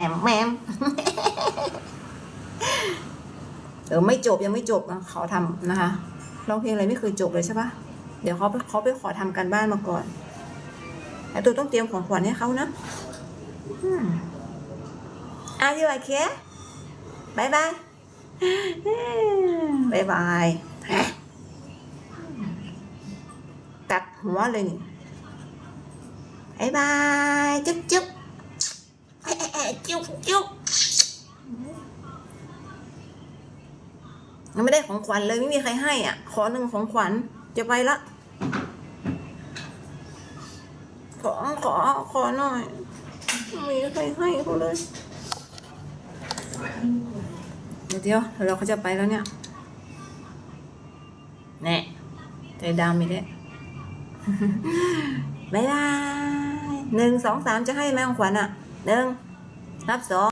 แอมแมมเดี๋ยวไม่จบยังไม่จบนะเขาทำนะคะร้องเพลงอะไรไม่เคยจบเลยใช่ปะเดี๋ยวเขาเขาไปขอทำการบ้านมาก่อนแต่ตัวต้องเตรียมของขวัญให้เขานะอืมอายุโอเคบายบายบายบายแฮะกัดหัวเลยนี่บายบาย จุ๊บจุ๊บ อ๊ะเอ๊ะจุ๊บจุ๊บยังไม่ได้ของขวัญเลยไม่มีใครให้อะ ขอหนึ่งของขวัญจะไปละ ขอขอขอหน่อยไม่มีใครให้เขาเลย เดี๋ยวเดี๋ยวเราเขาจะไปแล้วเนี่ยแน่ใจดำอีกแล้วบายบายหนึ่งสองสามจะให้ไหมของขวัญอะหนึ่ง นับสอง